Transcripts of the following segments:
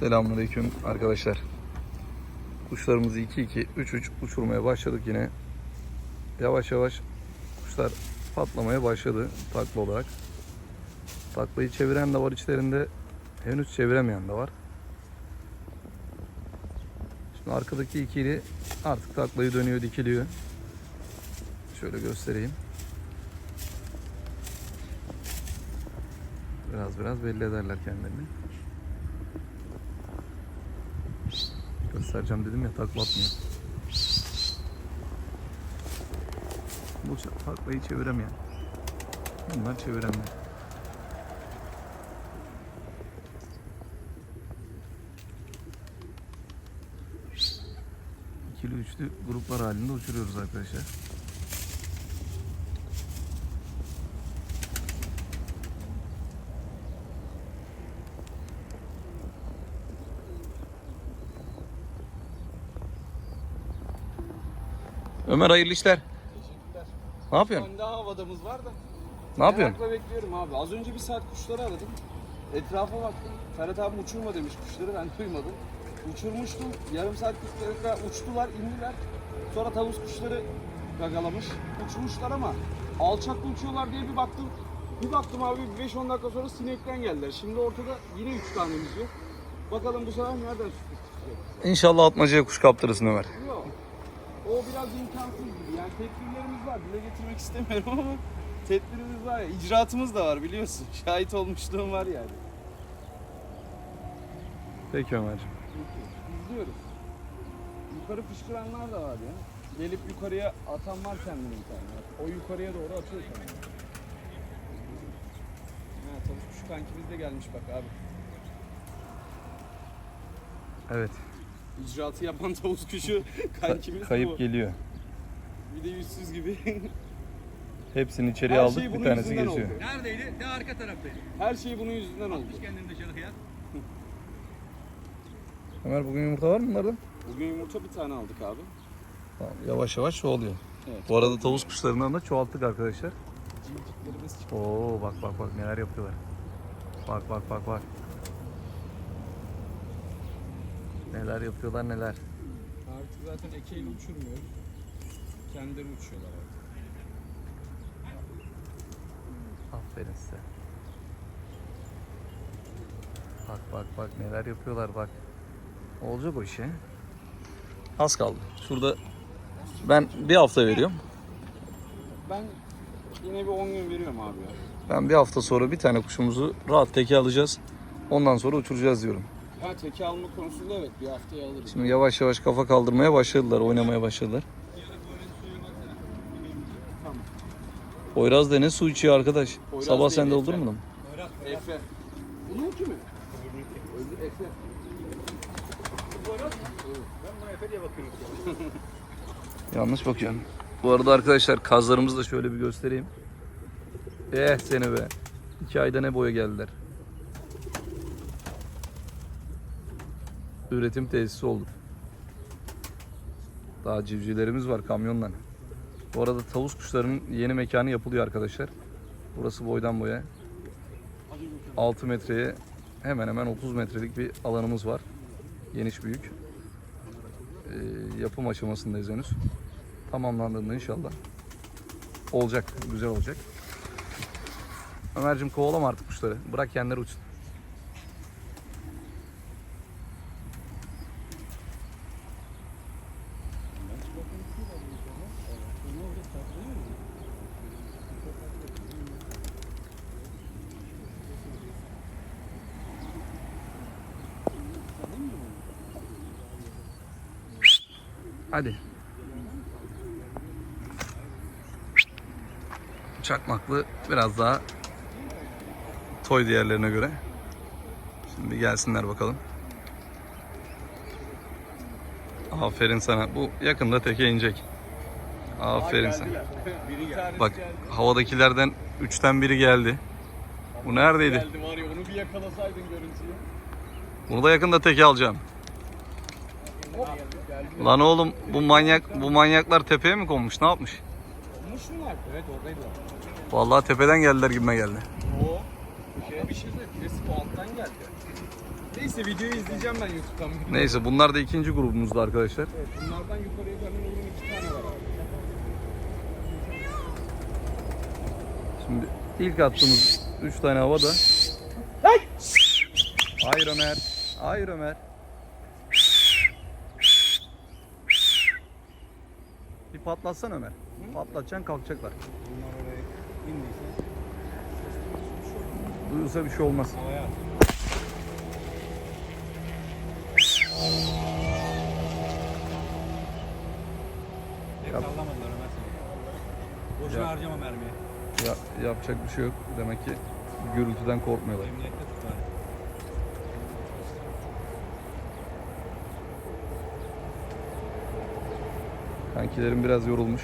Selamünaleyküm arkadaşlar. Kuşlarımızı 2-2, 3-3 uçurmaya başladık yine. Yavaş yavaş kuşlar patlamaya başladı takla olarak. Taklayı çeviren de var içlerinde. Henüz çeviremeyen de var. Şimdi arkadaki ikili artık taklayı dönüyor, dikiliyor. Şöyle göstereyim. Biraz biraz belli ederler kendilerini. Göstereceğim dedim ya takla atmıyor. Bu taklayı çeviremeyen. Bunlar çeviremeyen. İkili üçlü gruplar halinde uçuruyoruz arkadaşlar. Ömer hayırlı işler. Teşekkürler. Ne yapıyorsun? Tane daha havadamız var da. Ne yapıyorsun? Merakla bekliyorum abi. Az önce bir saat kuşları aradım. Etrafa baktım. Ferhat abi uçurma demiş kuşları ben duymadım. Uçurmuştum. Yarım saat kuşları uçtular, indiler. Sonra tavus kuşları gagalamış. Uçmuşlar ama alçakta uçuyorlar diye bir baktım. Bir baktım abi 5-10 dakika sonra sinekten geldiler. Şimdi ortada yine 3 tanemiz yok. Bakalım bu sefer nereden sürpriz çıkacak? İnşallah atmacaya kuş kaptırırsın Ömer. O biraz imkansız gibi. Yani tedbirlerimiz var. Dile getirmek istemiyorum ama tedbirimiz var ya. icraatımız da var biliyorsun. Şahit olmuşluğum var yani. Peki Ömerciğim. İzliyoruz. Yukarı fışkıranlar da var ya. Gelip yukarıya atan var kendini bir tane. O yukarıya doğru atıyor kendini. Ha, tavuk kuşu kankimiz de gelmiş bak abi. Evet. İcraatı yapan tavuk kuşu kankimiz Kayıp bu. geliyor. Bir de yüzsüz gibi. Hepsini içeriye Her aldık. şey bir tanesi yüzünden geziyor. oldu. Neredeydi? De arka taraftaydı. Her şey bunun yüzünden oldu. Atmış kendini dışarı hıyar. Ömer bugün yumurta var mı bunlarda? Bugün yumurta bir tane aldık abi. Tamam, yavaş yavaş çoğalıyor. Evet. Bu arada tavus kuşlarından da çoğalttık arkadaşlar. Civciklerimiz çıktı. Oo bak bak bak neler yapıyorlar. Bak bak bak bak. Neler yapıyorlar neler. Artık zaten ekeyle uçurmuyoruz. Kendileri uçuyorlar artık. Aferin size. Bak bak bak neler yapıyorlar bak. Olacak o iş ya. Az kaldı. Şurada ben bir hafta veriyorum. Ben yine bir 10 gün veriyorum abi. Ben bir hafta sonra bir tane kuşumuzu rahat teke alacağız. Ondan sonra uçuracağız diyorum. Ha teke alma konusunda evet bir haftaya alırız. Şimdi yavaş yavaş kafa kaldırmaya başladılar, oynamaya başladılar. Tamam. Poyraz da ne su içiyor arkadaş. Poyraz Sabah değil, sen Efe. doldurmadın mı? Efe. Bunun ki mi? Öldü Efe. Yanlış bakıyorum. Bu arada arkadaşlar kazlarımızı da şöyle bir göstereyim. Eh seni be. İki ayda ne boya geldiler. Üretim tesisi olduk. Daha civcivlerimiz var kamyonla. Bu arada tavus kuşlarının yeni mekanı yapılıyor arkadaşlar. Burası boydan boya. 6 metreye hemen hemen 30 metrelik bir alanımız var. Geniş büyük. Ee, yapım aşamasındayız henüz. Tamamlandığında inşallah olacak, güzel olacak. Ömerciğim kovalama artık kuşları. Bırak kendileri uçsun. Hadi. Çakmaklı biraz daha toy diğerlerine göre. Şimdi gelsinler bakalım. Aferin sana. Bu yakında teke inecek. Aferin sana. Bak havadakilerden üçten biri geldi. Bu neredeydi? Geldi var ya onu bir yakalasaydın görüntüyü. Bunu da yakında teke alacağım. Lan oğlum bu manyak bu manyaklar tepeye mi konmuş? Ne yapmış? Olmuş mu Evet oradaydılar. Vallahi tepeden geldiler gibime geldi. O. Ama bir şey. Birisi bu alttan geldi. Neyse videoyu izleyeceğim ben YouTube'dan. Neyse bunlar da ikinci grubumuzda arkadaşlar. Evet, bunlardan yukarıya kadar uygun iki tane var. Şimdi ilk attığımız 3 tane havada. Hayır Ömer. Hayır Ömer. Bir patlatsan Ömer. Patlatacaksın kalkacaklar. Bunlar oraya indiyse Duyulsa bir şey olmaz. havaya at. Pek Yap. sallamadılar Ömer seni. Boşuna harcama mermiyi. Ya, yapacak bir şey yok. Demek ki gürültüden korkmuyorlar. Emniyette tut Kankilerim biraz yorulmuş.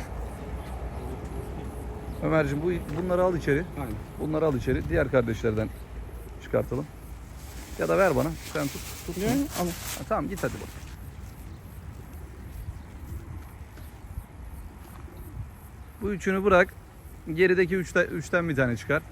Ömerciğim bu bunları al içeri. Aynen. Bunları al içeri. Diğer kardeşlerden çıkartalım. Ya da ver bana. Sen tut. tut şunu. Ha, tamam git hadi bak. Bu üçünü bırak. Gerideki üçte, üçten bir tane çıkar.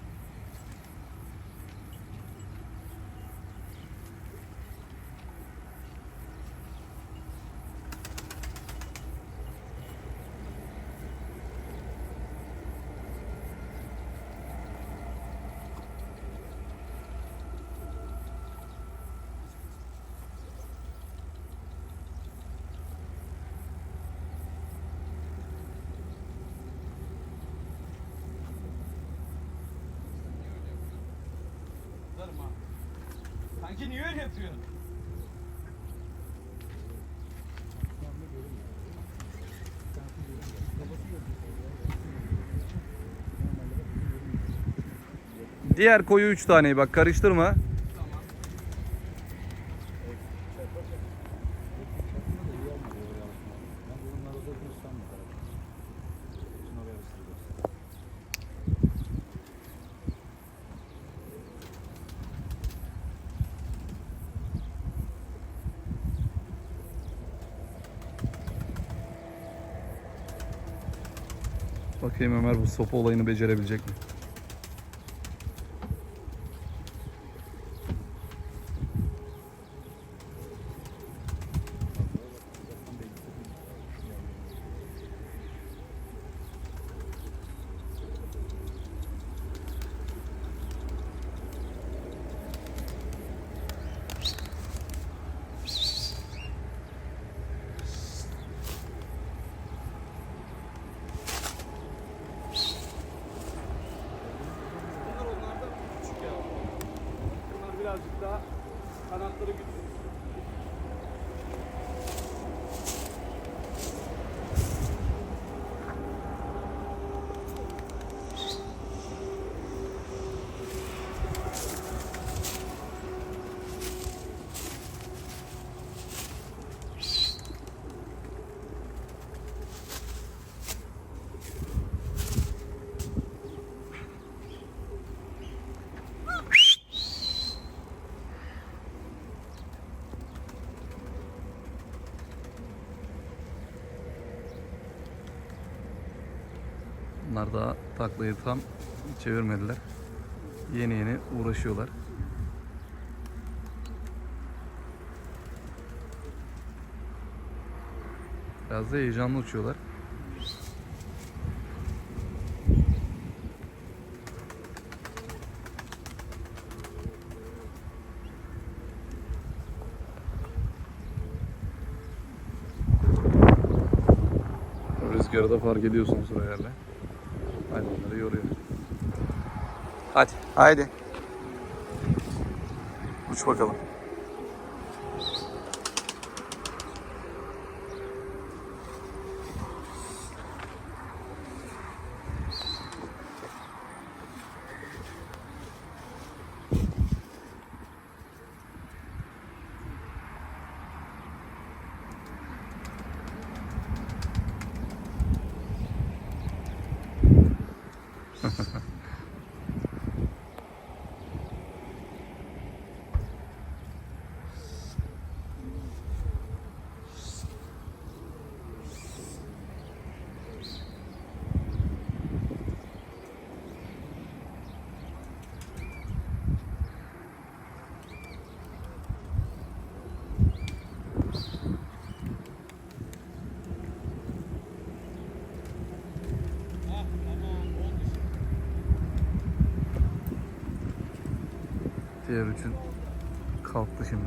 Diğer koyu üç taneyi bak karıştırma. Bakayım Ömer bu sopa olayını becerebilecek mi? Bunlar onlardan küçük ya. Bunlar birazcık daha kanatları güçlü. Bunlar daha taklayı tam çevirmediler. Yeni yeni uğraşıyorlar. Biraz da heyecanlı uçuyorlar. Rüzgarı da fark ediyorsunuz herhalde. Hayvanları yoruyor. Hadi, haydi. Uç bakalım. Diğer üçün kalktı şimdi.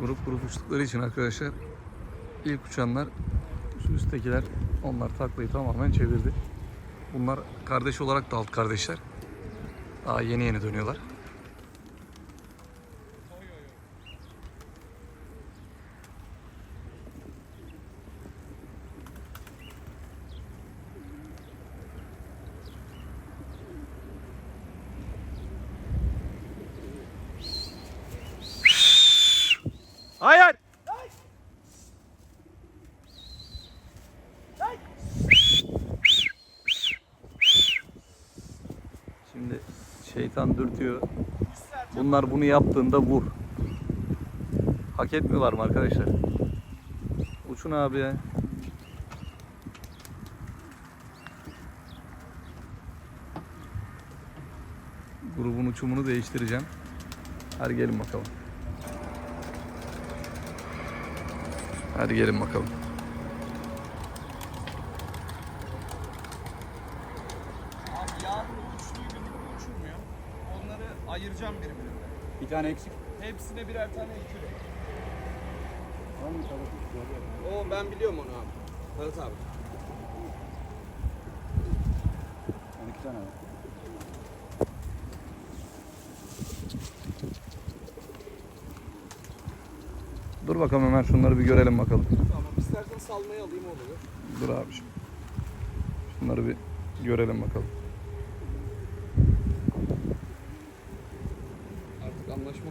Grup grup uçtukları için arkadaşlar ilk uçanlar üsttekiler onlar taklayı tamamen çevirdi. Bunlar kardeş olarak da alt kardeşler. Daha yeni yeni dönüyorlar. Hayır. Şimdi şeytan dürtüyor. Bunlar bunu yaptığında vur. Hak etmiyorlar mı arkadaşlar? Uçun abi. Grubun uçumunu değiştireceğim. Hadi gelin bakalım. Hadi gelin bakalım. Abi yarın uçtuğu gün uçurmuyor. Onları ayıracağım birbirine. Bir tane eksik. Hepsine birer tane eküre. O ben biliyorum onu abi. Ferhat abi. 12 tane var. Dur bakalım Ömer şunları bir görelim bakalım. Tamam istersen salmayı alayım oluyor. Dur abiciğim. Şunları bir görelim bakalım. Artık anlaşma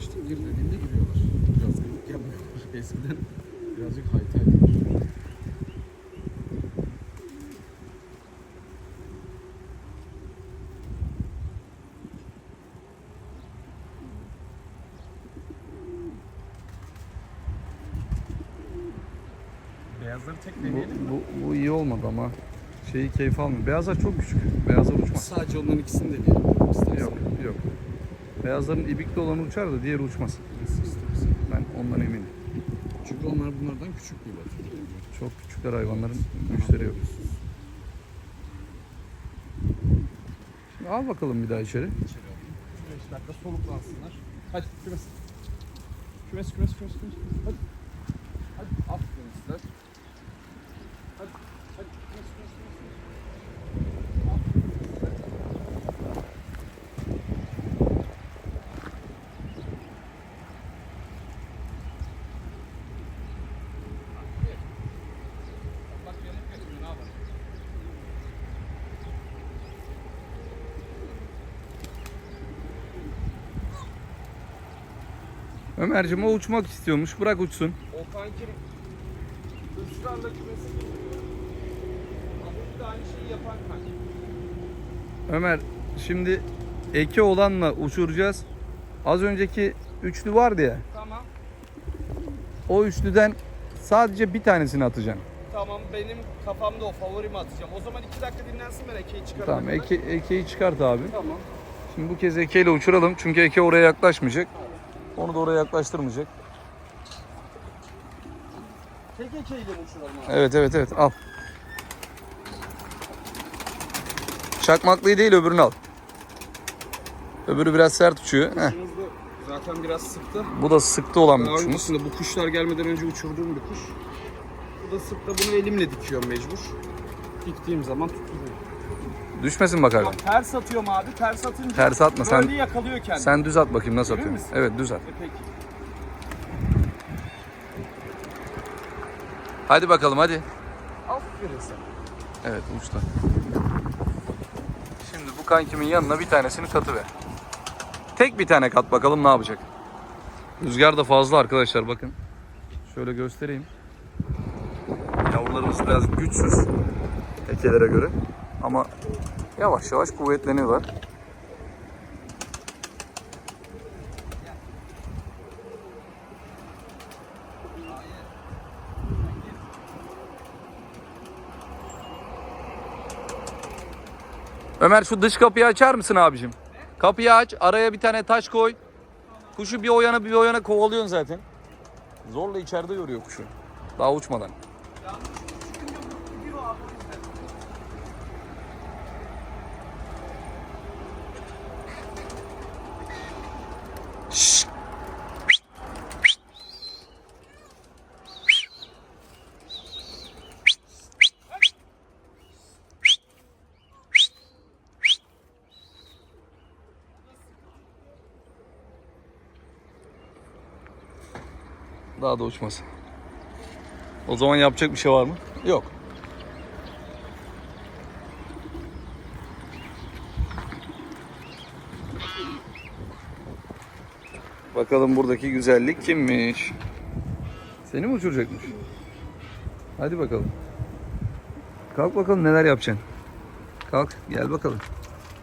anlaştık. Gir dediğinde giriyorlar. Biraz yapmıyorlar. Eskiden birazcık haytaydılar. Beyazları tek Bu, mi? bu, bu iyi olmadı ama şeyi keyif almıyor. Beyazlar çok küçük. Beyazlar uçmaz. Sadece onların ikisini deneyelim. İstersen. Yok yok. Beyazların ibikli olanı uçar da diğeri uçmaz. Ben ondan eminim. Çünkü onlar bunlardan küçük bir batı. Çok küçükler hayvanların güçleri yok. Şimdi al bakalım bir daha içeri. İçeri alayım. 5 dakika soluklansınlar. Hadi kümes. Kümes kümes kümes kümes. Hadi aferin sizler. Hadi. Hadi kümes kümes kümes. Aferin sizler. Bak yanıp götürüyor ne yapalım. Ömerciğim o uçmak istiyormuş. Bırak uçsun. O kankim ısrarla kümesi getiriyor. Ama da aynı şeyi yapan kankim. Ömer şimdi eki olanla uçuracağız. Az önceki üçlü vardı ya. Tamam. O üçlüden sadece bir tanesini atacaksın. Tamam benim kafamda o favorimi atacağım. O zaman iki dakika dinlensin ben ekeği çıkarana Tamam eke, ekeyi çıkart abi. Tamam. Şimdi bu kez ekeyle uçuralım. Çünkü eke oraya yaklaşmayacak. Onu da oraya yaklaştırmayacak. Ekeğiyle mi uçuralım abi? Evet evet evet al. Çakmaklıyı değil öbürünü al. Öbürü biraz sert uçuyor. Heh. Da zaten biraz sıktı. Bu da sıktı olan bir Daha kuşumuz. öncesinde bu kuşlar gelmeden önce uçurduğum bir kuş. Bu da sıktı bunu elimle dikiyorum mecbur. Diktiğim zaman tutuyor. Düşmesin bakalım. Bak ters atıyorum abi. Ters atınca Ters atma, sen- böyle yakalıyor kendini. Sen düz at bakayım nasıl Emin atıyorsun. Evet düz at. E peki. Hadi bakalım hadi. Aferin sen. Evet uçtu. Şimdi bu kankimin yanına bir tanesini katıver. Tek bir tane kat bakalım ne yapacak. Rüzgar da fazla arkadaşlar bakın. Şöyle göstereyim. Yavrularımız biraz güçsüz ekelere göre. Ama yavaş yavaş kuvvetleniyorlar. Ömer şu dış kapıyı açar mısın abicim? Kapıyı aç, araya bir tane taş koy. kuşu bir o yana bir o yana kovalıyorsun zaten. Zorla içeride yoruyor kuşu. Daha uçmadan. Yanlış Daha da uçmasın. O zaman yapacak bir şey var mı? Yok. Bakalım buradaki güzellik kimmiş? Seni mi uçuracakmış? Hadi bakalım. Kalk bakalım neler yapacaksın. Kalk gel bakalım.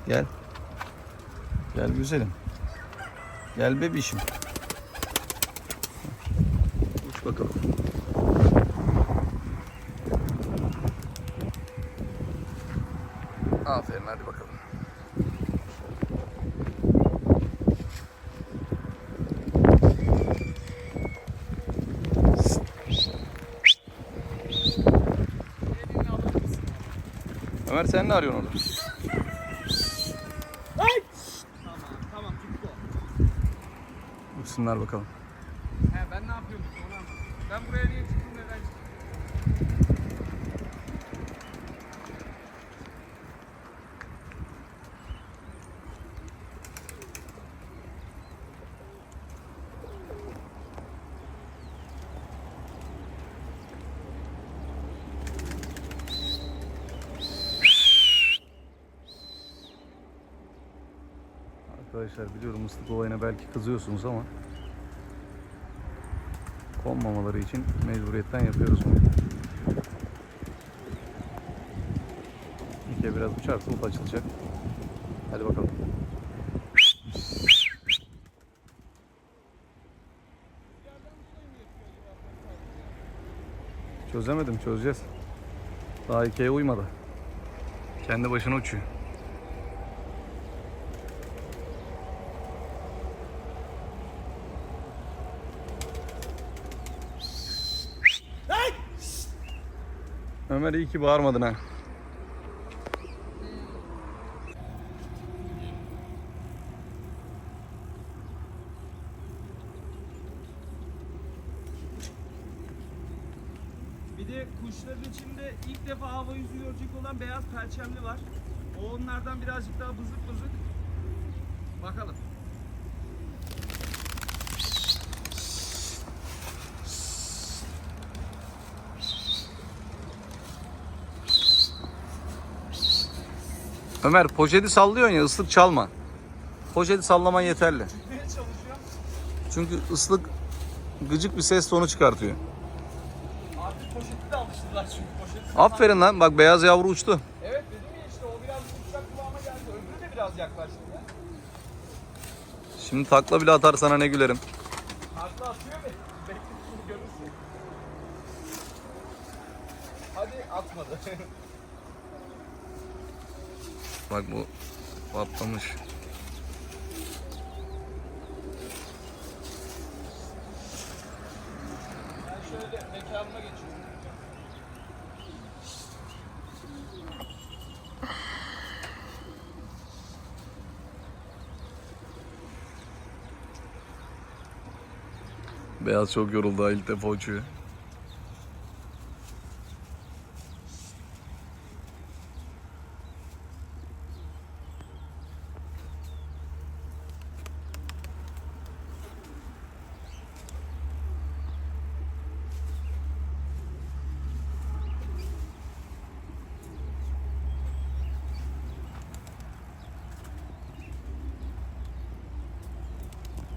Gel. Gel güzelim. Gel bebişim. Bakalım. Aferin hadi bakalım. Ömer sen ne arıyorsun orada? Tamam tamam tuttu. Uçsunlar bakalım. Arkadaşlar biliyorum ıslık olayına belki kızıyorsunuz ama konmamaları için mecburiyetten yapıyoruz bunu. Kere biraz uçarsa uf açılacak. Hadi bakalım. Çözemedim, çözeceğiz. Daha ikiye uymadı. Kendi başına uçuyor. Ömer iyi ki bağırmadın ha. Bir de kuşların içinde ilk defa hava yüzü görecek olan beyaz perçemli var. O onlardan birazcık daha bızık bızık. Bakalım. Ömer poşeti sallıyorsun ya ıslık çalma. Poşeti sallaman yeterli. Çünkü ıslık gıcık bir ses tonu çıkartıyor. Artık poşeti de alıştılar çünkü poşeti. Aferin lan bak beyaz yavru uçtu. Evet dedim ya işte o biraz uçacak kıvama geldi. Öbürü de biraz yaklaştı ya. Şimdi takla bile atar sana ne gülerim. Haklı atıyor be. Bekle görürsün. Hadi atmadı. Bak bu patlamış. Beyaz çok yoruldu ilk defa uçuyor.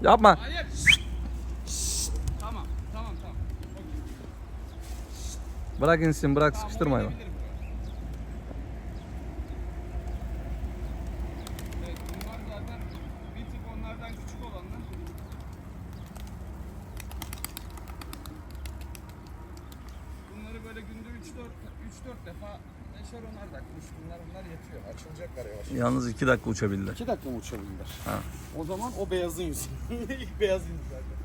Yapma. Hayır. Tamam, tamam, tamam. Bırak insin bırak Tamam, sıkıştırma hayvan. Evet, bunlar zaten bir tık onlardan küçük olanlar. Bunları böyle günde 3-4 3-4 defa Beşer onar dakika uçsunlar bunlar yetiyor. Açılacaklar yavaş. Yalnız 2 dakika uçabildiler. 2 dakika mı uçabilirler? Ha. O zaman o beyazın yüzü. İlk beyaz yüzü zaten.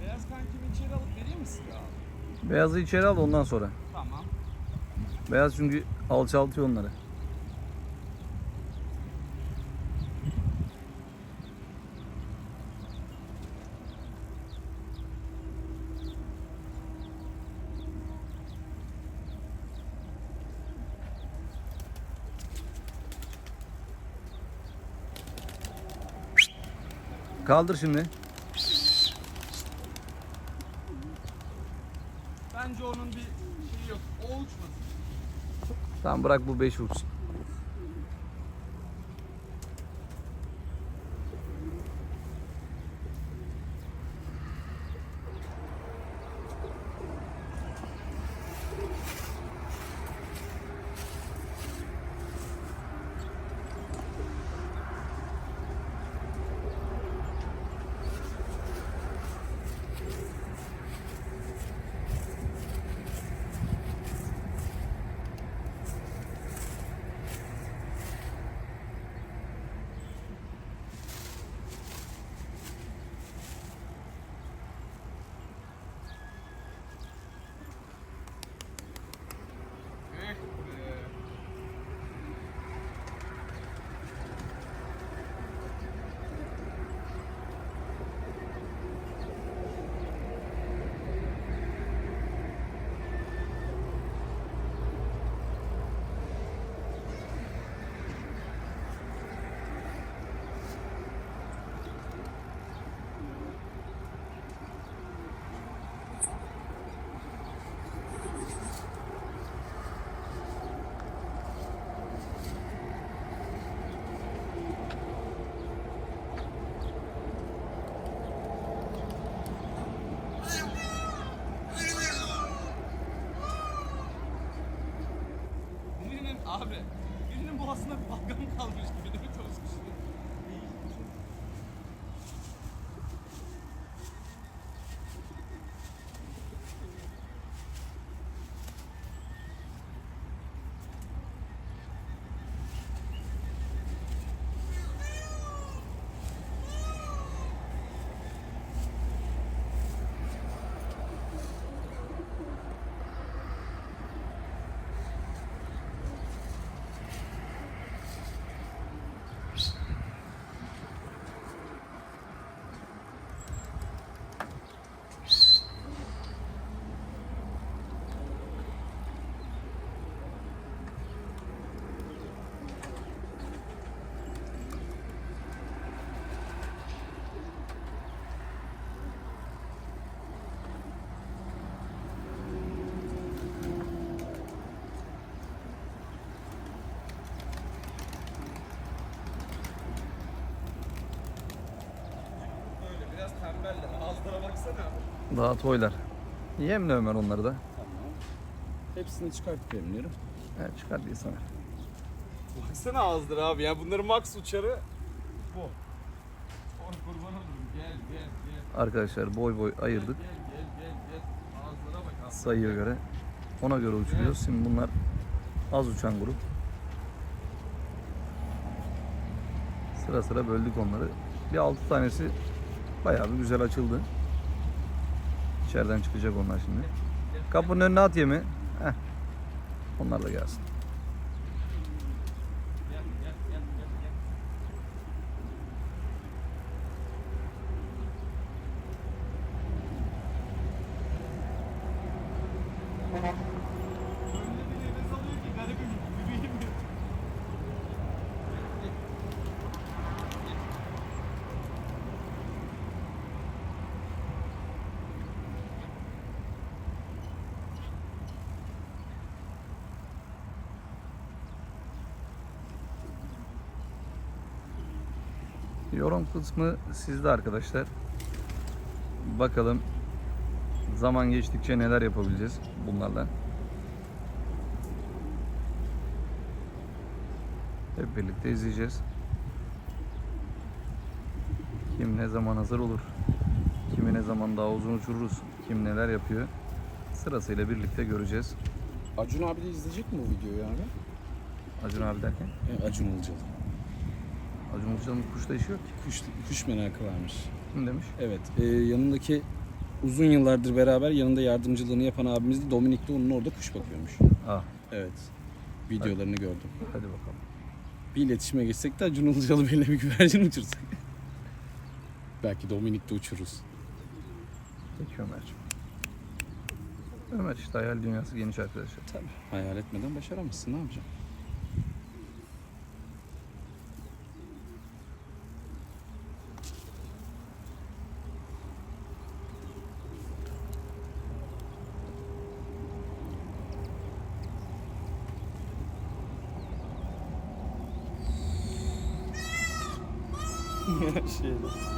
Beyaz kankimi içeri alıp vereyim misin ya? Beyazı içeri al ondan sonra. Tamam. Beyaz çünkü alçaltıyor onları. Kaldır şimdi. Bence onun bir şeyi yok. O uçmasın. Tamam bırak bu 5 uçsun. Tembeller. Ağızlara baksana. Daha toylar. Yemle Ömer onları da. Tamam. Hepsini çıkartıp vermiyorum. Evet çıkar diye sana. Baksana ağızları abi ya. Bunların max uçarı bu. Or kurban olurum. Gel gel gel. Arkadaşlar boy boy ayırdık. Gel gel gel gel. Ağızlara bak ağızlara. Sayıya göre. Ona göre uçuruyoruz. Şimdi bunlar az uçan grup. Sıra sıra böldük onları. Bir altı tanesi bayağı bir güzel açıldı. İçeriden çıkacak onlar şimdi. Kapının önüne at yemi. Heh. Onlar da gelsin. Gel gel gel gel gel. Öyle bir nefes alıyor ki garibim. Yürüyeyim mi? Yorum kısmı sizde arkadaşlar. Bakalım zaman geçtikçe neler yapabileceğiz bunlarla. Hep birlikte izleyeceğiz. Kim ne zaman hazır olur? Kimi ne zaman daha uzun uçururuz? Kim neler yapıyor? Sırasıyla birlikte göreceğiz. Acun abi de izleyecek mi bu videoyu abi? Acun abi derken. E, Acun Ilıcalı. Acun Ilıcalı'nın kuşla işi yok ki. Kuş, kuş merakı varmış. Kim demiş? Evet. e, yanındaki uzun yıllardır beraber yanında yardımcılığını yapan abimiz de Dominik de onun orada kuş bakıyormuş. Ah Evet. Videolarını gördüm. hadi bakalım. Bir iletişime geçsek de Acun Ilıcalı Bey'le bir güvercin uçursak. Belki Dominik de uçururuz. Peki Ömerciğim. Ömer işte hayal dünyası geniş arkadaşlar. Tabii. Hayal etmeden başaramazsın. Ne yapacaksın? 是的。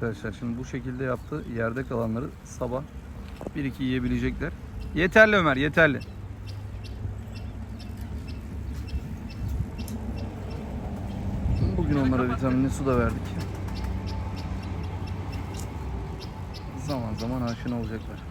Arkadaşlar şimdi bu şekilde yaptı. Yerde kalanları sabah 1-2 yiyebilecekler. Yeterli Ömer yeterli. Bugün onlara vitaminli su da verdik. Zaman zaman aşina olacaklar.